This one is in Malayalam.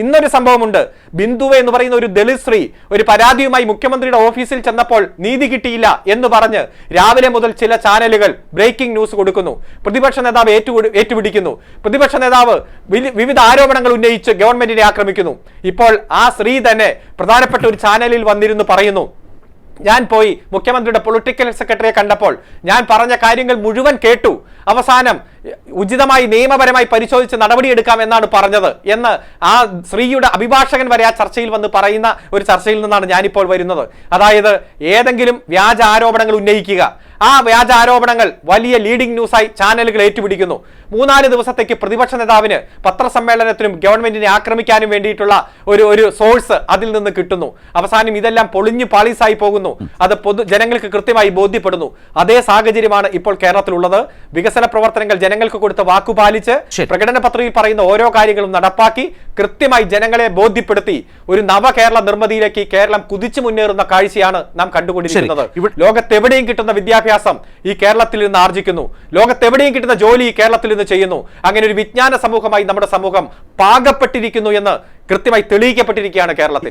ഇന്നൊരു സംഭവമുണ്ട്. ബിന്ദുവ എന്ന് പറയുന്ന ഒരു ദളിത് സ്ത്രീ ഒരു പരാതിയുമായി മുഖ്യമന്ത്രിയുടെ ഓഫീസിൽ ചെന്നപ്പോൾ നീതി കിട്ടിയില്ല എന്ന് പറഞ്ഞ് രാവിലെ മുതൽ ചില ചാനലുകൾ ബ്രേക്കിംഗ് ന്യൂസ് കൊടുക്കുന്നു. പ്രതിപക്ഷ നേതാവ് ഏറ്റു ഏറ്റുപിടിക്കുന്നു. പ്രതിപക്ഷ നേതാവ് വിവിധ ആരോപണങ്ങൾ ഉന്നയിച്ച് ഗവൺമെന്റിനെ ആക്രമിക്കുന്നു. ഇപ്പോൾ ആ സ്ത്രീ തന്നെ പ്രധാനപ്പെട്ട ഒരു ചാനലിൽ വന്നിരുന്നു പറയുന്നു. ഞാൻ പോയി മുഖ്യമന്ത്രിയുടെ പൊളിറ്റിക്കൽ സെക്രട്ടറിയെ കണ്ടപ്പോൾ ഞാൻ പറഞ്ഞ കാര്യങ്ങൾ മുഴുവൻ കേട്ടു. അവസാനം ഉചിതമായി നിയമപരമായി പരിശോധിച്ച് നടപടിയെടുക്കാം എന്നാണ് പറഞ്ഞത് എന്ന് ആ സ്ത്രീയുടെ അഭിഭാഷകൻ വരെ ആ ചർച്ചയിൽ വന്ന് പറയുന്ന ഒരു ചർച്ചയിൽ നിന്നാണ് ഞാനിപ്പോൾ വരുന്നത്. അതായത് ഏതെങ്കിലും വ്യാജ ആരോപണങ്ങൾ ഉന്നയിക്കുക. ആ വ്യാജ ആരോപണങ്ങൾ വലിയ ലീഡിംഗ് ന്യൂസായി ചാനലുകൾ ഏറ്റുപിടിക്കുന്നു. മൂന്നാൽ ദിവസത്തേക്ക് പ്രതിപക്ഷ നേതാവിന് പത്രസമ്മേളനത്തിനും ഗവൺമെന്റിനെ ആക്രമിക്കാനും വേണ്ടിയിട്ടുള്ള ഒരു ഒരു സോഴ്സ് അതിൽ നിന്ന് കിട്ടുന്നു. അവസാനം ഇതെല്ലാം പൊളിഞ്ഞു പാളീസായി പോകുന്നു. അത് പൊതു ജനങ്ങൾക്ക് കൃത്യമായി ബോധ്യപ്പെടുന്നു. അതേ സാഹചര്യമാണ് ഇപ്പോൾ കേരളത്തിലുള്ളത്. വികസന പ്രവർത്തനങ്ങൾ ജനങ്ങൾക്ക് കൊടുത്ത വാക്കുപാലിച്ച്. പ്രകടന പത്രികയിൽ പറയുന്ന ഓരോ കാര്യങ്ങളും നടപ്പാക്കി കൃത്യമായി ജനങ്ങളെ ബോധ്യപ്പെടുത്തി ഒരു നവകേരള നിർമ്മിതിയിലേക്ക് കേരളം കുതിച്ചു മുന്നേറുന്ന കാഴ്ചയാണ് നാം കണ്ടുകൊണ്ടിരിക്കുന്നത്. ലോകത്തെവിടെയും കിട്ടുന്ന വിദ്യാഭ്യാസം ഈ കേരളത്തിൽ നിന്ന് ആർജിക്കുന്നു. ലോകത്തെവിടെയും കിട്ടുന്ന ജോലി ഈ കേരളത്തിൽ നിന്ന് ചെയ്യുന്നു. അങ്ങനെ ഒരു വിജ്ഞാന സമൂഹമായി നമ്മുടെ സമൂഹം പാകപ്പെട്ടിരിക്കുന്നു എന്ന് കൃത്യമായി തെളിയിക്കപ്പെട്ടിരിക്കുകയാണ് കേരളത്തിൽ.